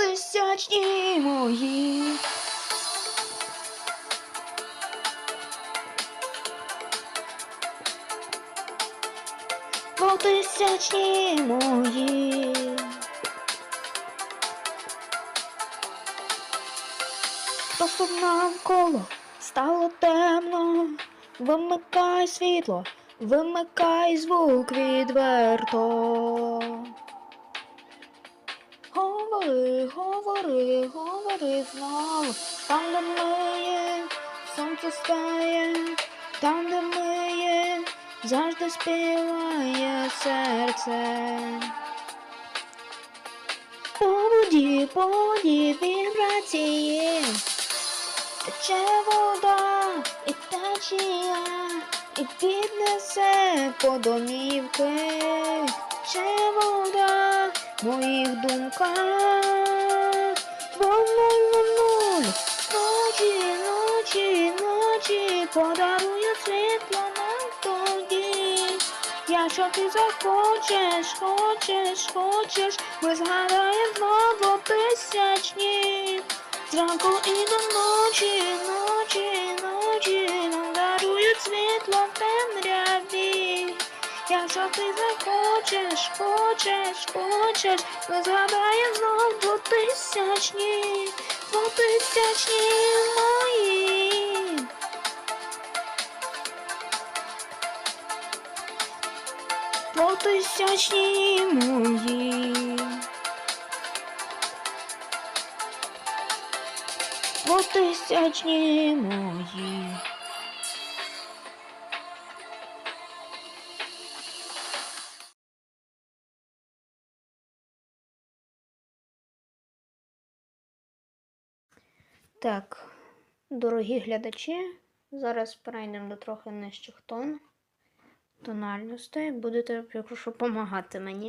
Двотисячні мої. Двотисячні мої. Просто навколо стало темно. Вимикай світло, вимикай звук відверто. Говори, говори, говори знову. Там, де ми є, сонце стає, там, де ми є, завжди співає серце. По воді, по воді вібрації. Тече вода і течія, і піднесе по домівки. Моїх думках. Бо нуль, нуль, ночі, ночі, ночі подарує світло нам тоді. Якщо ти захочеш, хочеш, хочеш, ми згадаємо знову тисячні. Зранку і до ночі, ночі, ночі нам дарують світло в темряві. Якщо ти захочеш, хочеш, хочеш, ми згадаємо знов двотисячні, двотисячні мої. Двотисячні мої. Двотисячні мої. Так, дорогі глядачі, зараз перейдемо до трохи нижчих тон, тональностей. Будете, якщо допомагати мені.